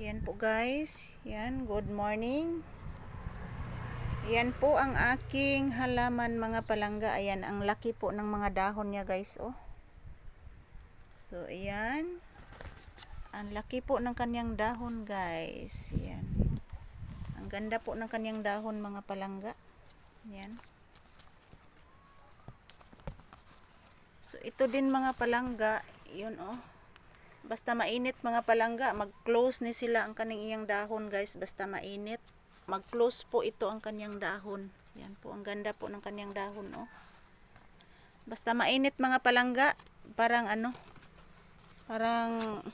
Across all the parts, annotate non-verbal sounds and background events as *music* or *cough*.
Yan po guys. Yan, good morning. Yan po ang aking halaman mga palangga. Ayan, ang laki po ng mga dahon niya guys, oh. So, ayan. Ang laki po ng kanyang dahon guys. Yan. Ang ganda po ng kanyang dahon mga palangga. Yan. So, ito din mga palangga. Yun, oh. Basta mainit mga palangga, mag-close ni sila ang kaning iyang dahon guys. Basta mainit. Mag-close po ito ang kanyang dahon. Yan po, ang ganda po ng kanyang dahon, oh. Basta mainit mga palangga, parang ano, parang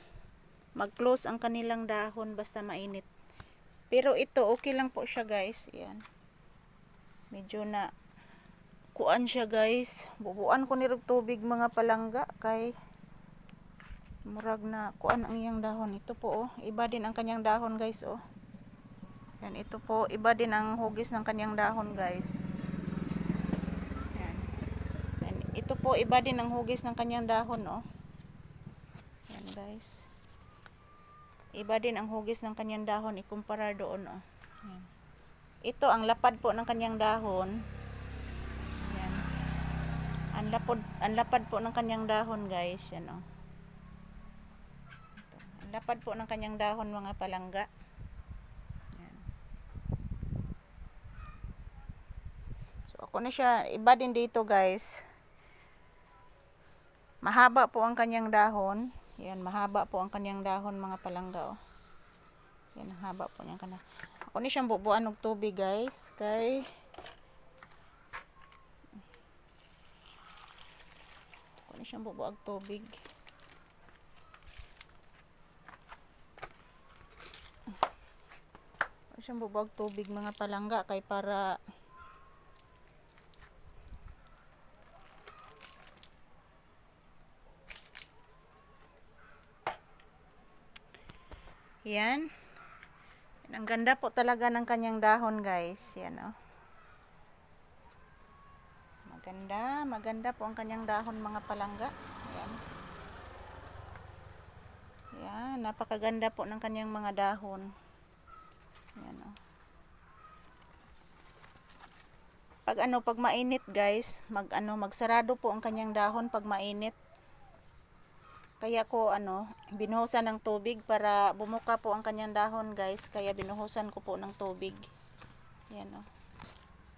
mag-close ang kanilang dahon basta mainit. Pero ito, okay lang po siya guys. Yan. Medyo na kuan siya guys. Bubuan ko nirog tubig mga palangga kay murag na kuan ang iyang dahon. Ito po oh, iba din ang kanyang dahon guys oh. Yan, ito po, iba din ang hugis ng kanyang dahon guys. Yan. Yan. Ito po, iba din ang hugis ng kanyang dahon oh. Yan guys. Iba din ang hugis ng kanyang dahon ikumpara doon oh. Yan. Ito ang lapad po ng kanyang dahon. Yan. Ang lapad, ang lapad po ng kanyang dahon guys, yan oh. Lapad po ng kanyang dahon mga palangga. Yan. So ako na siya, iba din dito guys. Mahaba po ang kanyang dahon. Yan, mahaba po ang kanyang dahon mga palangga oh. Yan, haba po niyan kana. Ako ni siyang bubuan og tubig guys. Kay Ako ni siyang bubuag tubig. Siyang bubuag tubig mga palangga kay para Yan. Ang ganda po talaga ng kanyang dahon, guys. Yan, oh. Maganda, maganda po ang kanyang dahon, mga palangga. Yan. Yan, napakaganda po ng kanyang mga dahon. Yan, oh. Pag ano, pag mainit, guys, mag ano, magsarado po ang kanyang dahon pag mainit. Kaya ko ano, binuhusan ng tubig para bumuka po ang kanyang dahon guys. Kaya binuhusan ko po ng tubig. Yan o. Oh.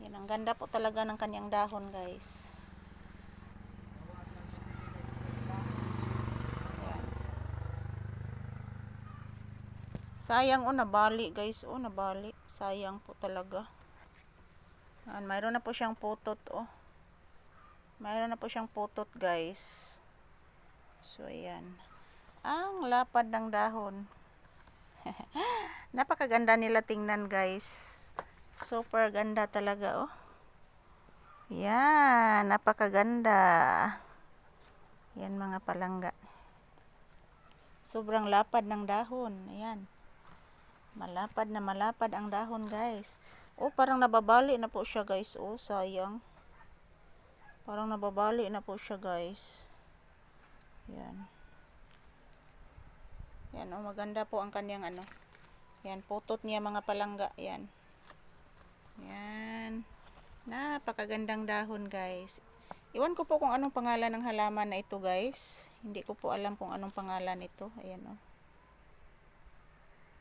Yan, ang ganda po talaga ng kanyang dahon guys. Yan. Sayang o, nabali guys. O, nabali. Sayang po talaga. Yan, mayroon na po siyang putot o. Mayroon na po siyang putot guys. So, ayan. Ang lapad ng dahon. *laughs* Napakaganda nila tingnan, guys. Super ganda talaga, oh. Yan. Napakaganda. Yan, mga palangga. Sobrang lapad ng dahon. Ayan. Malapad na malapad ang dahon, guys. Oh, parang nababali na po siya, guys. Oh, sayang. Parang nababali na po siya, guys. Yan. Yan, oh, maganda po ang kanyang ano. Yan, putot niya mga palangga. Yan. Yan. Napakagandang dahon, guys. Iwan ko po kung anong pangalan ng halaman na ito, guys. Hindi ko po alam kung anong pangalan ito. Ayan, oh.